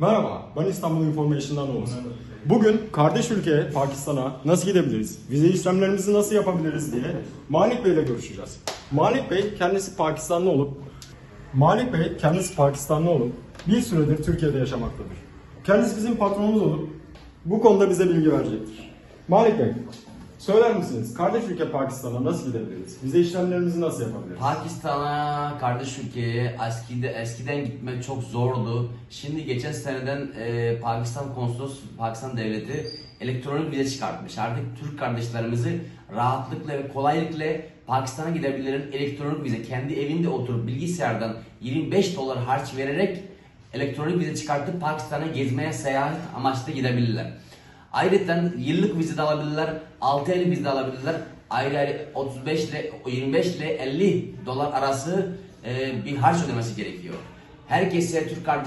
Merhaba, ben İstanbul Information'dan Oğuz. Bugün kardeş ülke Pakistan'a nasıl gidebiliriz, vize işlemlerimizi nasıl yapabiliriz diye Malik Bey ile görüşeceğiz. Malik Bey kendisi Pakistanlı olup Malik Bey kendisi Pakistanlı olup bir süredir Türkiye'de yaşamaktadır. Kendisi bizim patronumuz olup bu konuda bize bilgi verecektir. Malik Bey, söyler misiniz kardeş ülke Pakistan'a nasıl gidebiliriz? Vize işlemlerimizi nasıl yapabiliriz? Pakistan'a, kardeş ülkeye eskide, eskiden gitmek çok zordu. Şimdi geçen seneden e, Pakistan Konsolos, Pakistan Devleti elektronik vize çıkartmış. Artık Türk kardeşlerimizi rahatlıkla ve kolaylıkla Pakistan'a gidebilirler. Elektronik vize, kendi evinde oturup bilgisayardan 25 dolar harç vererek elektronik vize çıkartıp Pakistan'a gezmeye, seyahat amaçlı gidebilirler. Ayrıca yıllık vize de alabilirler, 6 aylık vize de alabilirler. Ayrı ayrı 35 ile 25 ile 50 dolar arası e, bir harç ödemesi gerekiyor. Herkese Türk kardeş